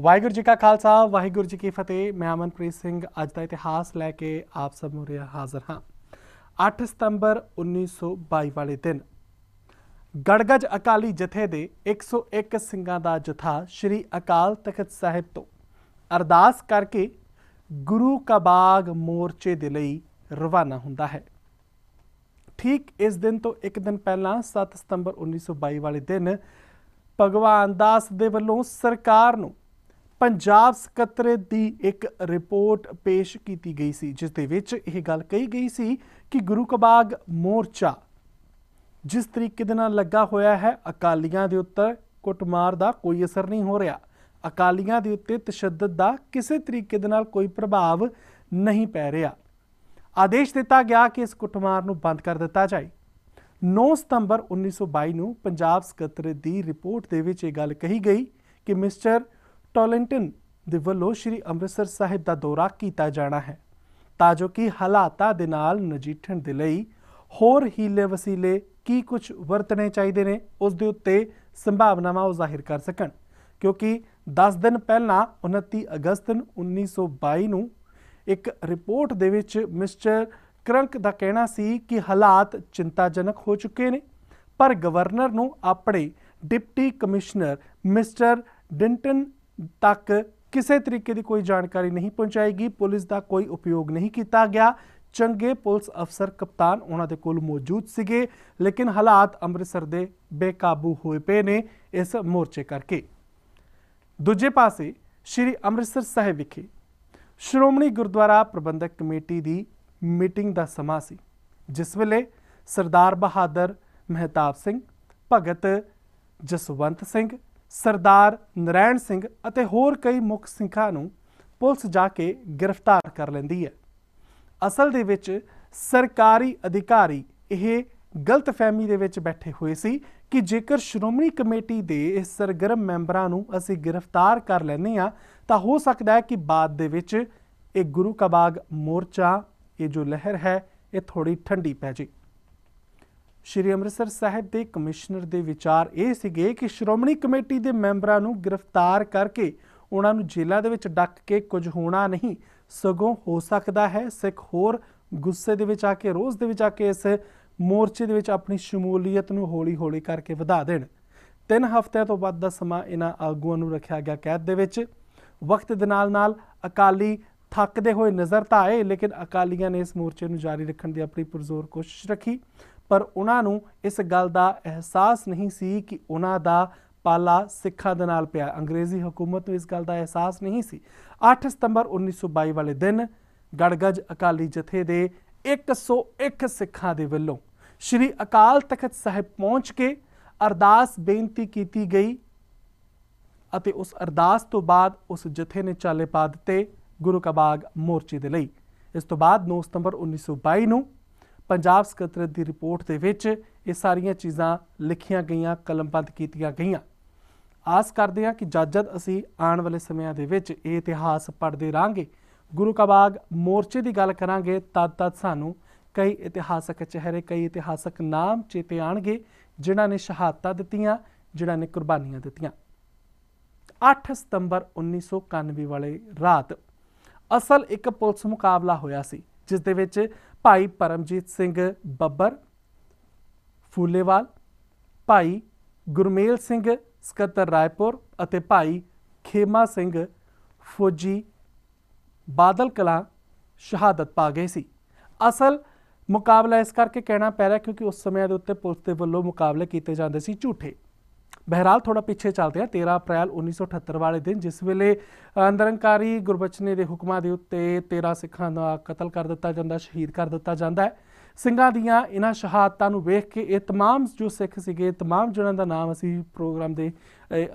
ਵਾਹਿਗੁਰੂ ਜੀ ਕਾ ਖਾਲਸਾ, ਵਾਹਿਗੁਰੂ ਜੀ ਕੀ ਫਤਿਹ। ਮੈਂ ਅਮਨਪ੍ਰੀਤ ਸਿੰਘ, ਅੱਜ ਦਾ ਇਤਿਹਾਸ ਲੈ ਕੇ ਆਪ ਸਭ ਨੂੰ ਰਿਹਾ ਹਾਜ਼ਰ ਹਾਂ। 8 ਸਤੰਬਰ 1922 ਵਾਲੇ ਦਿਨ ਗੜਗੜ ਅਕਾਲੀ ਜਥੇ ਦੇ 101 ਸਿੰਘਾਂ ਦਾ ਜਥਾ ਸ੍ਰੀ ਅਕਾਲ ਤਖਤ ਸਾਹਿਬ ਤੋਂ ਅਰਦਾਸ ਕਰਕੇ ਗੁਰੂ ਕਾ ਬਾਗ ਮੋਰਚੇ ਦੇ ਲਈ ਰਵਾਨਾ ਹੁੰਦਾ ਹੈ। ਠੀਕ ਇਸ ਦਿਨ ਤੋਂ ਇੱਕ ਦਿਨ ਪਹਿਲਾਂ 7 ਸਤੰਬਰ 1922 ਵਾਲੇ ਦਿਨ ਭਗਵਾਨ ਦਾਸ ਦੇ ਵੱਲੋਂ ਸਰਕਾਰ ਨੂੰ ਪੰਜਾਬ ਸਕੱਤਰੇਤ ਦੀ ਇੱਕ ਰਿਪੋਰਟ ਪੇਸ਼ ਕੀਤੀ ਗਈ ਸੀ, ਜਿਸ ਦੇ ਵਿੱਚ ਇਹ ਗੱਲ ਕਹੀ ਗਈ ਸੀ ਕਿ ਗੁਰੂ ਕਬਾਗ ਮੋਰਚਾ ਜਿਸ ਤਰੀਕੇ ਦੇ ਨਾਲ ਲੱਗਾ ਹੋਇਆ ਹੈ, ਅਕਾਲੀਆਂ ਦੇ ਉੱਤੇ ਕੁੱਟਮਾਰ ਦਾ ਕੋਈ ਅਸਰ ਨਹੀਂ ਹੋ ਰਿਹਾ। ਅਕਾਲੀਆਂ ਦੇ ਉੱਤੇ ਤਸ਼ੱਦਦ ਦਾ ਕਿਸੇ ਤਰੀਕੇ ਦੇ ਨਾਲ ਕੋਈ ਪ੍ਰਭਾਵ ਨਹੀਂ ਪੈ ਰਿਹਾ। ਆਦੇਸ਼ ਦਿੱਤਾ ਗਿਆ ਕਿ ਇਸ ਕੁੱਟਮਾਰ ਨੂੰ ਬੰਦ ਕਰ ਦਿੱਤਾ ਜਾਏ। 9 ਸਤੰਬਰ 1922 ਨੂੰ ਪੰਜਾਬ ਸਕੱਤਰ ਦੀ ਰਿਪੋਰਟ ਦੇ ਵਿੱਚ ਇਹ ਗੱਲ ਕਹੀ ਗਈ ਕਿ ਮਿਸਟਰ ਟੋਲੈਂਟਨ ਦੇ ਵੱਲੋਂ ਸ਼੍ਰੀ ਅੰਮ੍ਰਿਤਸਰ ਸਾਹਿਬ ਦਾ ਦੌਰਾ ਕੀਤਾ ਜਾਣਾ ਹੈ ਤਾਂ ਜੋ ਕਿ ਹਾਲਾਤਾਂ ਦੇ ਨਾਲ ਨਜਿੱਠਣ ਦੇ ਲਈ ਹੋਰ ਹੀਲੇ ਵਸੀਲੇ ਕੀ ਕੁਝ ਵਰਤਣੇ ਚਾਹੀਦੇ ਨੇ ਉਸ ਦੇ ਉੱਤੇ ਸੰਭਾਵਨਾਵਾਂ ਉਹ ਜ਼ਾਹਿਰ ਕਰ ਸਕਣ ਕਿਉਂਕਿ 10 ਦਿਨ ਪਹਿਲਾਂ 29 ਅਗਸਤ ਨੂੰ 1922 ਨੂੰ ਇੱਕ ਰਿਪੋਰਟ ਦੇ ਵਿੱਚ ਮਿਸਟਰ ਕਰੰਕ ਦਾ ਕਹਿਣਾ ਸੀ ਕਿ ਹਾਲਾਤ ਚਿੰਤਾਜਨਕ ਹੋ ਚੁੱਕੇ ਨੇ ਪਰ ਗਵਰਨਰ ਨੂੰ ਆਪਣੇ ਡਿਪਟੀ ਕਮਿਸ਼ਨਰ ਮਿਸਟਰ ਡਿੰਟਨ ਤੱਕ ਕਿਸੇ ਤਰੀਕੇ ਦੀ ਕੋਈ ਜਾਣਕਾਰੀ ਨਹੀਂ ਪਹੁੰਚਾਏਗੀ। ਪੁਲਿਸ ਦਾ ਕੋਈ ਉਪਯੋਗ ਨਹੀਂ ਕੀਤਾ ਗਿਆ। ਚੰਗੇ ਪੁਲਿਸ ਅਫਸਰ ਕਪਤਾਨ ਉਹਨਾਂ ਦੇ ਕੋਲ ਮੌਜੂਦ ਸੀਗੇ, ਲੇਕਿਨ ਹਾਲਾਤ ਅੰਮ੍ਰਿਤਸਰ ਦੇ ਬੇਕਾਬੂ ਹੋਏ ਪਏ ਨੇ ਇਸ ਮੋਰਚੇ ਕਰਕੇ। ਦੂਜੇ ਪਾਸੇ ਸ਼੍ਰੀ ਅੰਮ੍ਰਿਤਸਰ ਸਾਹਿਬ ਵਿਖੇ ਸ਼੍ਰੋਮਣੀ ਗੁਰਦੁਆਰਾ ਪ੍ਰਬੰਧਕ ਕਮੇਟੀ ਦੀ ਮੀਟਿੰਗ ਦਾ ਸਮਾਂ ਸੀ, ਜਿਸ ਵੇਲੇ ਸਰਦਾਰ ਬਹਾਦਰ ਮਹਿਤਾਬ ਸਿੰਘ, ਭਗਤ ਜਸਵੰਤ ਸਿੰਘ ਸਰਦਾਰ ਨਰੈਣ ਸਿੰਘ ਅਤੇ ਹੋਰ ਕਈ ਮੁੱਖ ਸਿੰਘਾਂ ਨੂੰ ਪੁਲਿਸ ਜਾ ਕੇ ਗ੍ਰਿਫਤਾਰ ਕਰ ਲੈਂਦੀ ਹੈ। ਅਸਲ ਦੇ ਵਿੱਚ ਸਰਕਾਰੀ ਅਧਿਕਾਰੀ ਇਹ ਗਲਤਫਹਿਮੀ ਦੇ ਵਿੱਚ ਬੈਠੇ ਹੋਏ ਸੀ ਕਿ ਜੇਕਰ ਸ਼੍ਰੋਮਣੀ ਕਮੇਟੀ ਦੇ ਇਸ ਸਰਗਰਮ ਮੈਂਬਰਾਂ ਨੂੰ ਅਸੀਂ ਗ੍ਰਿਫਤਾਰ ਕਰ ਲੈਂਦੇ ਆ ਤਾਂ ਹੋ ਸਕਦਾ ਹੈ ਕਿ ਬਾਅਦ ਦੇ ਵਿੱਚ ਇਹ ਗੁਰੂ ਕਾ ਬਾਗ ਮੋਰਚਾ, ਇਹ ਜੋ ਲਹਿਰ ਹੈ, ਇਹ ਥੋੜੀ ਠੰਡੀ ਪੈ ਜੇ। ਸ਼੍ਰੀ ਅੰਮ੍ਰਿਤਸਰ ਸਾਹਿਬ ਦੇ ਕਮਿਸ਼ਨਰ ਦੇ ਵਿਚਾਰ ਇਹ ਸੀਗੇ ਕਿ ਸ਼੍ਰੋਮਣੀ ਕਮੇਟੀ ਦੇ ਮੈਂਬਰਾਂ ਨੂੰ ਗ੍ਰਿਫਤਾਰ ਕਰਕੇ ਉਹਨਾਂ ਨੂੰ ਜੇਲ੍ਹਾਂ ਦੇ ਵਿੱਚ ਡੱਕ ਕੇ ਕੁਝ ਹੋਣਾ ਨਹੀਂ, ਸਗੋਂ ਹੋ ਸਕਦਾ ਹੈ ਸਿੱਖ ਹੋਰ ਗੁੱਸੇ ਦੇ ਵਿੱਚ ਆ ਕੇ ਰੋਜ਼ ਦੇ ਵਿੱਚ ਆ ਕੇ ਇਸ ਮੋਰਚੇ ਦੇ ਵਿੱਚ ਆਪਣੀ ਸ਼ਮੂਲੀਅਤ ਨੂੰ ਹੌਲੀ-ਹੌਲੀ ਕਰਕੇ ਵਧਾ ਦੇਣ। ਤਿੰਨ ਹਫ਼ਤਿਆਂ ਤੋਂ ਵੱਧ ਦਾ ਸਮਾਂ ਇਹਨਾਂ ਆਗੂਆਂ ਨੂੰ ਰੱਖਿਆ ਗਿਆ ਕੈਦ ਦੇ ਵਿੱਚ। ਵਕਤ ਦੇ ਨਾਲ-ਨਾਲ ਅਕਾਲੀ ਥੱਕਦੇ ਹੋਏ ਨਜ਼ਰ ਤਾਂ ਆਏ, ਲੇਕਿਨ ਅਕਾਲੀਆਂ ਨੇ ਇਸ ਮੋਰਚੇ ਨੂੰ ਜਾਰੀ ਰੱਖਣ ਦੀ ਆਪਣੀ ਪੁਰਜ਼ੋਰ ਕੋਸ਼ਿਸ਼ ਰੱਖੀ। ਪਰ ਉਹਨਾਂ ਨੂੰ ਇਸ ਗੱਲ ਦਾ ਅਹਿਸਾਸ ਨਹੀਂ ਸੀ ਕਿ ਉਹਨਾਂ ਦਾ ਪਾਲਾ ਸਿੱਖਾਂ ਦੇ ਨਾਲ ਪਿਆ। ਅੰਗਰੇਜ਼ੀ ਹਕੂਮਤ ਨੂੰ ਇਸ ਗੱਲ ਦਾ ਅਹਿਸਾਸ ਨਹੀਂ ਸੀ। 8 ਸਤੰਬਰ 1922 ਵਾਲੇ ਦਿਨ ਗੜਗੜ ਅਕਾਲੀ ਜਥੇ ਦੇ 101 ਸਿੱਖਾਂ ਦੇ ਵੱਲੋਂ ਸ਼੍ਰੀ ਅਕਾਲ ਤਖਤ ਸਾਹਿਬ ਪਹੁੰਚ ਕੇ ਅਰਦਾਸ ਬੇਨਤੀ ਕੀਤੀ ਗਈ ਅਤੇ ਉਸ ਅਰਦਾਸ ਤੋਂ ਬਾਅਦ ਉਸ ਜਥੇ ਨੇ ਚਾਲੇ ਪਾ ਦਿੱਤੇ ਗੁਰੂ ਕਬਾਗ ਮੋਰਚੇ ਦੇ ਲਈ। ਇਸ ਤੋਂ ਬਾਅਦ 9 ਸਤੰਬਰ 1922 ਨੂੰ ਪੰਜਾਬ ਸਕੱਤਰੇਤ ਦੀ ਰਿਪੋਰਟ ਦੇ ਵਿੱਚ ਇਹ ਸਾਰੀਆਂ ਚੀਜ਼ਾਂ ਲਿਖੀਆਂ ਗਈਆਂ, ਕਲਮਬੰਦ ਕੀਤੀਆਂ ਗਈਆਂ। ਆਸ ਕਰਦੇ ਹਾਂ ਕਿ ਜਦ ਜਦ ਅਸੀਂ ਆਉਣ ਵਾਲੇ ਸਮਿਆਂ ਦੇ ਵਿੱਚ ਇਹ ਇਤਿਹਾਸ ਪੜ੍ਹਦੇ ਰਾਂਗੇ, ਗੁਰੂ ਕਾ ਬਾਗ ਮੋਰਚੇ ਦੀ ਗੱਲ ਕਰਾਂਗੇ, ਤਦ ਤਦ ਸਾਨੂੰ ਕਈ ਇਤਿਹਾਸਕ ਚਿਹਰੇ, ਕਈ ਇਤਿਹਾਸਕ ਨਾਮ ਚੇਤੇ ਆਣਗੇ ਜਿਨ੍ਹਾਂ ਨੇ ਸ਼ਹਾਦਤਾਂ ਦਿੱਤੀਆਂ, ਜਿਨ੍ਹਾਂ ਨੇ ਕੁਰਬਾਨੀਆਂ ਦਿੱਤੀਆਂ। 8 ਸਤੰਬਰ 1991 ਵਾਲੇ ਰਾਤ ਅਸਲ ਇੱਕ ਪੁਲਿਸ ਮੁਕਾਬਲਾ ਹੋਇਆ ਸੀ, ਜਿਸ ਦੇ ਵਿੱਚ ਭਾਈ ਪਰਮਜੀਤ ਸਿੰਘ ਬੱਬਰ, ਫੂਲੇਵਾਲ, ਭਾਈ ਗੁਰਮੇਲ ਸਿੰਘ ਸਕੱਤਰ ਰਾਏਪੁਰ ਅਤੇ ਭਾਈ ਖੇਮਾ ਸਿੰਘ ਫੌਜੀ ਬਾਦਲ ਕਲਾਂ ਸ਼ਹਾਦਤ ਪਾ ਗਏ ਸੀ। ਅਸਲ ਮੁਕਾਬਲਾ ਇਸ ਕਰਕੇ ਕਹਿਣਾ ਪੈ ਰਿਹਾ ਕਿਉਂਕਿ ਉਸ ਸਮੇਂ ਦੇ ਉੱਤੇ ਪੁਲਿਸ ਦੇ ਵੱਲੋਂ ਮੁਕਾਬਲੇ ਕੀਤੇ ਜਾਂਦੇ ਸੀ ਝੂਠੇ। ਬਹਿਰਾਲ ਥੋੜਾ ਪਿੱਛੇ ਚੱਲਦੇ ਆ 13 ਅਪ੍ਰੈਲ 1978 ਵਾਲੇ ਦਿਨ ਜਿਸ ਵੇਲੇ ਅੰਦਰੰਕਾਰੀ ਗੁਰਬਚਨੇ ਦੇ ਹੁਕਮਾਂ ਦੇ ਉੱਤੇ 13 ਸਿੱਖਾਂ ਦਾ ਕਤਲ ਕਰ ਦਿੱਤਾ ਜਾਂਦਾ ਸ਼ਹੀਦ ਕਰ ਦਿੱਤਾ ਜਾਂਦਾ ਹੈ ਸਿੰਘਾਂ ਦੀਆਂ ਇਹਨਾਂ ਸ਼ਹਾਦਤਾਂ ਨੂੰ ਵੇਖ ਕੇ ਇਹ तमाम ਜੋ ਸਿੱਖ ਸੀਗੇ तमाम ਜਿਹਨਾਂ ਦਾ ਨਾਮ ਅਸੀਂ ਪ੍ਰੋਗਰਾਮ ਦੇ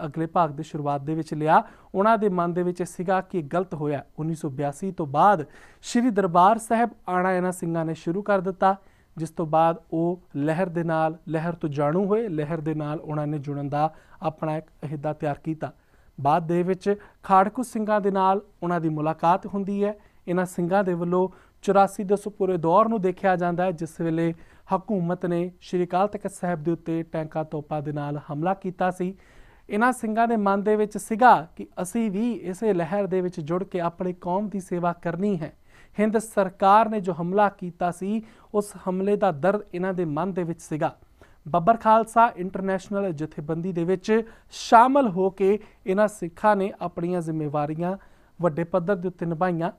ਅਗਲੇ ਭਾਗ ਦੇ ਸ਼ੁਰੂਆਤ ਦੇ ਵਿੱਚ ਲਿਆ ਉਹਨਾਂ ਦੇ ਮਨ ਦੇ ਵਿੱਚ ਸੀਗਾ ਕਿ ਗਲਤ ਹੋਇਆ 1982 ਤੋਂ ਬਾਅਦ ਸ੍ਰੀ ਦਰਬਾਰ ਸਾਹਿਬ ਆਣਾ ਇਹਨਾਂ ਸਿੰਘਾਂ ਨੇ ਸ਼ੁਰੂ ਕਰ ਦਿੱਤਾ ਜਿਸ ਤੋਂ ਬਾਅਦ ਉਹ ਲਹਿਰ ਦੇ ਨਾਲ, ਲਹਿਰ ਤੋਂ ਜਾਣੂ ਹੋਏ, ਲਹਿਰ ਦੇ ਨਾਲ ਉਹਨਾਂ ਨੇ ਜੁੜਨ ਦਾ ਆਪਣਾ ਇੱਕ ਅਹਿਦਾ ਤਿਆਰ ਕੀਤਾ। ਬਾਅਦ ਦੇ ਵਿੱਚ ਖਾੜਕੂ ਸਿੰਘਾਂ ਦੇ ਨਾਲ ਉਹਨਾਂ ਦੀ ਮੁਲਾਕਾਤ ਹੁੰਦੀ ਹੈ। ਇਹਨਾਂ ਸਿੰਘਾਂ ਦੇ ਵੱਲੋਂ 84 ਦੇ ਪੂਰੇ ਦੌਰ ਨੂੰ ਦੇਖਿਆ ਜਾਂਦਾ ਹੈ, ਜਿਸ ਵੇਲੇ ਹਕੂਮਤ ਨੇ ਸ਼੍ਰੀ ਅਕਾਲ ਤਖਤ ਸਾਹਿਬ ਦੇ ਉੱਤੇ ਟੈਂਕਾਂ ਤੋਪਾਂ ਦੇ ਨਾਲ ਹਮਲਾ ਕੀਤਾ ਸੀ। ਇਹਨਾਂ ਸਿੰਘਾਂ ਦੇ ਮਨ ਦੇ ਵਿੱਚ ਸੀਗਾ ਕਿ ਅਸੀਂ ਵੀ ਇਸੇ ਲਹਿਰ ਦੇ ਵਿੱਚ ਜੁੜ ਕੇ ਆਪਣੀ ਕੌਮ ਦੀ ਸੇਵਾ ਕਰਨੀ ਹੈ। ਹਿੰਦ ਸਰਕਾਰ ਨੇ ਜੋ ਹਮਲਾ ਕੀਤਾ ਸੀ, ਉਸ ਹਮਲੇ ਦਾ ਦਰਦ ਇਹਨਾਂ ਦੇ ਮਨ ਦੇ ਵਿੱਚ ਸੀਗਾ। ਬੱਬਰ ਖਾਲਸਾ ਇੰਟਰਨੈਸ਼ਨਲ ਜਥੇਬੰਦੀ ਦੇ ਵਿੱਚ ਸ਼ਾਮਲ ਹੋ ਕੇ ਇਹਨਾਂ ਸਿੱਖਾਂ ਨੇ ਆਪਣੀਆਂ ਜ਼ਿੰਮੇਵਾਰੀਆਂ ਵੱਡੇ ਪੱਧਰ ਦੇ ਉੱਤੇ ਨਿਭਾਈਆਂ।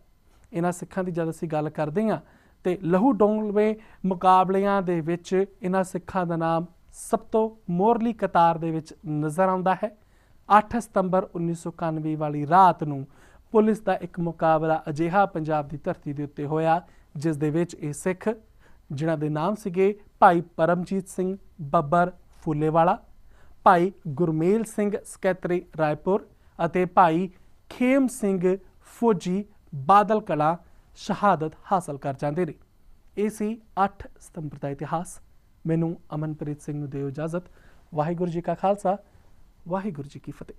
ਇਹਨਾਂ ਸਿੱਖਾਂ ਦੀ ਜਦ ਅਸੀਂ ਗੱਲ ਕਰਦੇ ਹਾਂ, ਤੇ ਲਹੂ ਡੋਲਵੇਂ ਮੁਕਾਬਲਿਆਂ ਦੇ ਵਿੱਚ ਇਹਨਾਂ ਸਿੱਖਾਂ ਦਾ ਨਾਮ ਸਭ ਤੋਂ ਮੋਰਲੀ ਕਤਾਰ ਦੇ ਵਿੱਚ ਨਜ਼ਰ ਆਉਂਦਾ ਹੈ। 8 ਸਤੰਬਰ 1991 ਵਾਲੀ ਰਾਤ ਨੂੰ ਪੁਲਿਸ ਦਾ ਇੱਕ ਮੁਕਾਬਲਾ ਅਜਿਹਾ ਪੰਜਾਬ ਦੀ ਧਰਤੀ ਦੇ ਉੱਤੇ ਹੋਇਆ, ਜਿਸ ਦੇ ਵਿੱਚ ਇਹ ਸਿੱਖ, ਜਿਨ੍ਹਾਂ ਦੇ ਨਾਮ ਸੀਗੇ ਭਾਈ ਪਰਮਜੀਤ ਸਿੰਘ ਬੱਬਰ ਫੁੱਲੇਵਾਲਾ, ਭਾਈ ਗੁਰਮੇਲ ਸਿੰਘ ਸਕੈਤਰੀ ਰਾਏਪੁਰ ਅਤੇ ਭਾਈ ਖੇਮ ਸਿੰਘ ਫੌਜੀ ਬਾਦਲ ਕਲਾ ਸ਼ਹਾਦਤ ਹਾਸਲ ਕਰ ਜਾਂਦੇ ਨੇ ਇਹ ਸੀ 8 ਸਤੰਬਰ ਦਾ ਇਤਿਹਾਸ। ਮੈਨੂੰ ਅਮਨਪ੍ਰੀਤ ਸਿੰਘ ਨੂੰ ਦਿਓ ਇਜਾਜ਼ਤ। ਵਾਹਿਗੁਰੂ ਜੀ ਕਾ ਖਾਲਸਾ, ਵਾਹਿਗੁਰੂ ਜੀ ਕੀ ਫਤਿਹ।